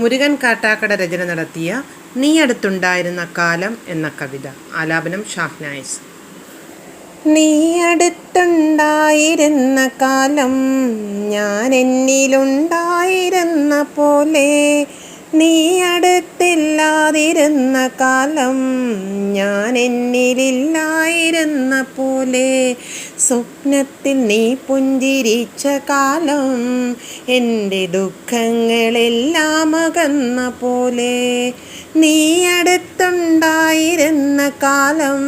മുരുകൻ കാട്ടാക്കട രചന നടത്തിയ നീ അടുത്തുണ്ടായിരുന്ന കാലം എന്ന കവിത. ആലാപനം ഷാഹ്നായിസ് നീ അടുത്തുണ്ടായിരുന്ന കാലം ഞാൻ എന്നിലുണ്ടായിരുന്ന പോലെ നീ അടുത്തില്ലാതിരുന്ന കാലം ഞാൻ എന്നിലില്ലായിരുന്ന പോലെ സ്വപ്നത്തിൽ നീ പുഞ്ചിരിച്ച കാലം എന്റെ ദുഃഖങ്ങളെല്ലാം അകന്ന പോലെ നീ അടുത്തുണ്ടായിരുന്ന കാലം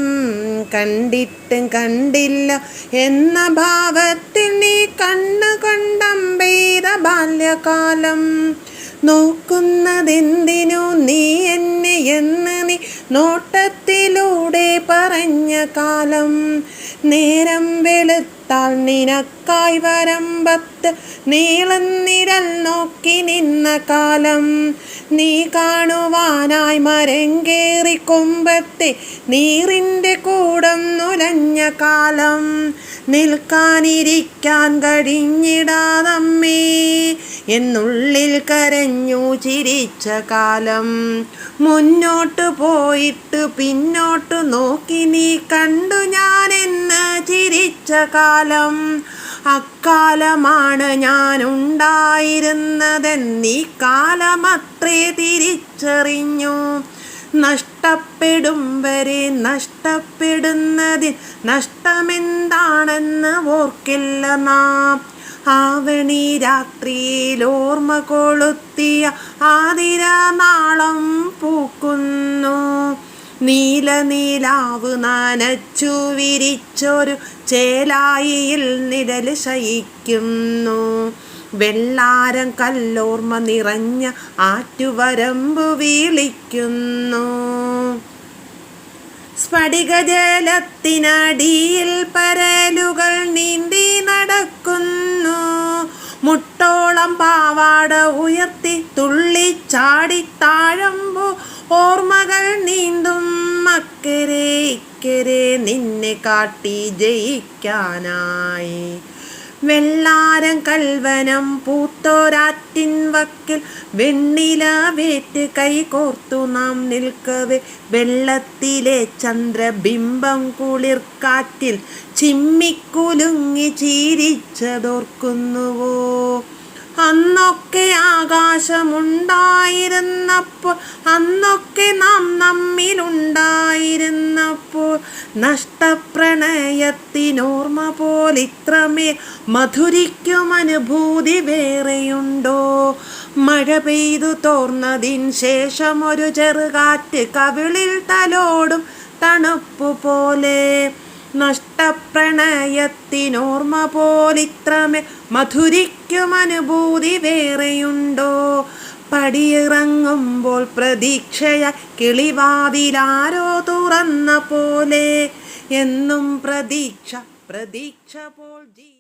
കണ്ടിട്ടും കണ്ടില്ല എന്ന ഭാവത്തിൽ നീ കണ്ണുകൊണ്ടമ്പെയ്ത ബാല്യകാലം. നോക്കുന്നതെന്തിനു നീ എന്നെ എന്ന് നോട്ടത്തിലൂടെ പറഞ്ഞ കാലം. നേരം വെളുത്താൽ നിനക്കായി വരമ്പത്ത് നിരൽ നോക്കി നിന്ന കാലം. നീ കാണുവാനായി മരം കേറി കൊമ്പത്തെ. നീറിന്റെ കൂടം നുലഞ്ഞ കാലം. നിൽക്കാനിരിക്കാൻ കഴിഞ്ഞിടാതമ്മേ എന്നുള്ളിൽ കരഞ്ഞു ചിരിച്ച കാലം. മുന്നോട്ട് പോയിട്ട് പിന്നോട്ട് നോക്കി നീ കണ്ടു ഞാൻ എന്ന് ചിരിച്ച കാലം. അക്കാലമാണ് ഞാൻ ഉണ്ടായിരുന്നതെന്നീ കാലമത്രേ തിരിച്ചറിഞ്ഞു. നഷ്ടപ്പെടും വരെ നഷ്ടപ്പെടുന്നതിൽ നഷ്ടമെന്താണെന്ന് ഓർക്കില്ല നാം. ആവണി രാത്രിയിൽ ഓർമ്മ കൊളുത്തിയ ആതിര നാളം പൂക്കുന്നു. നീല നീലാവ് നനച്ചു വിരിച്ചൊരു ചേലായിയിൽ നിഴൽ ശയിക്കുന്നു. വെള്ളാരം കല്ലോർമ്മ നിറഞ്ഞ ആറ്റുവരമ്പു വീളിക്കുന്നു. സ്ഫടികജലത്തിനടിയിൽ പരലുകൾ നീന്തി നടക്കുന്നു. മുട്ടോളം പാവാട ഉയർത്തി തുള്ളിച്ചാടി താഴമ്പു ഓർമ്മകൾ നീന്തും. അക്കരെ ഇക്കരെ നിന്നെ കാട്ടി ജയിക്കാനായി. വെള്ളാരം കൽവനം പൂത്തോരാറ്റിൻ വക്കിൽ വെണ്ണില വേറ്റ് കൈകോർത്തു നാം നിൽക്കവേ. വെള്ളത്തിലെ ചന്ദ്രബിംബം കുളിർക്കാറ്റിൽ ചിമ്മിക്കുലുങ്ങി ചീരിച്ചതോർക്കുന്നുവോ. അന്നൊക്കെ ആകാശമുണ്ടായിരുന്നപ്പോൾ അന്നൊക്കെ നാം നമ്മിലുണ്ടായിരുന്നപ്പോൾ നഷ്ടപ്രണയത്തിനോർമ്മ പോലിത്രമേ മധുരിക്കും അനുഭൂതി വേറെയുണ്ടോ? മഴ പെയ്തു തോർന്നതിൻ ശേഷം ഒരു ചെറുകാറ്റ് കവിളിൽ തലോടും തണുപ്പ് പോലെ നഷ്ടപ്രണയത്തിനോർമ്മ പോലിത്രമേ മധുരിക്കും അനുഭൂതി വേറെയുണ്ടോ? പടിയിറങ്ങുമ്പോൾ പ്രതീക്ഷയ കിളിവാതിലാരോ തുറന്ന പോലെ. എന്നും പ്രതീക്ഷ പ്രതീക്ഷ പോൽ